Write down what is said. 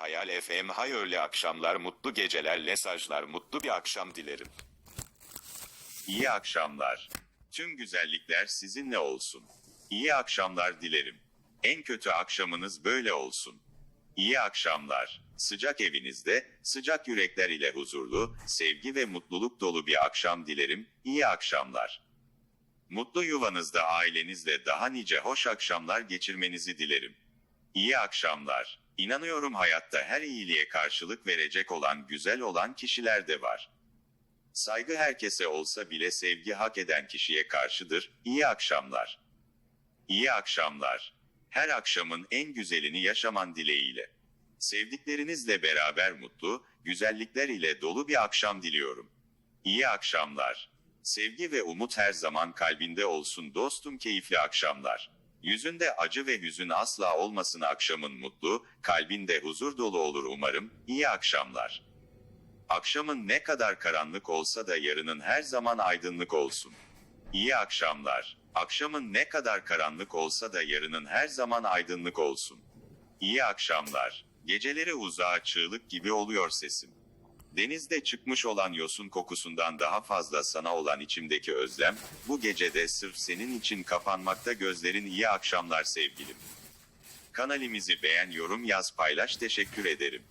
Hayal FM hayırlı akşamlar, mutlu geceler, mesajlar, mutlu bir akşam dilerim. İyi akşamlar. Tüm güzellikler sizinle olsun. İyi akşamlar dilerim. En kötü akşamınız böyle olsun. İyi akşamlar. Sıcak evinizde, sıcak yürekler ile huzurlu, sevgi ve mutluluk dolu bir akşam dilerim. İyi akşamlar. Mutlu yuvanızda ailenizle daha nice hoş akşamlar geçirmenizi dilerim. İyi akşamlar. İnanıyorum hayatta her iyiliğe karşılık verecek olan güzel olan kişiler de var. Saygı herkese olsa bile sevgi hak eden kişiye karşıdır. İyi akşamlar. İyi akşamlar. Her akşamın en güzelini yaşaman dileğiyle. Sevdiklerinizle beraber mutlu, güzellikler ile dolu bir akşam diliyorum. İyi akşamlar. Sevgi ve umut her zaman kalbinde olsun dostum keyifli akşamlar. Yüzünde acı ve hüzün asla olmasın akşamın mutlu, kalbinde huzur dolu olur umarım. İyi akşamlar. Akşamın ne kadar karanlık olsa da yarının her zaman aydınlık olsun. İyi akşamlar. Akşamın ne kadar karanlık olsa da yarının her zaman aydınlık olsun. İyi akşamlar. Geceleri uzağa çığlık gibi oluyor sesim. Denizde çıkmış olan yosun kokusundan daha fazla sana olan içimdeki özlem, bu gecede sırf senin için kapanmakta gözlerin iyi akşamlar sevgilim. Kanalimizi beğen, yorum yaz, paylaş teşekkür ederim.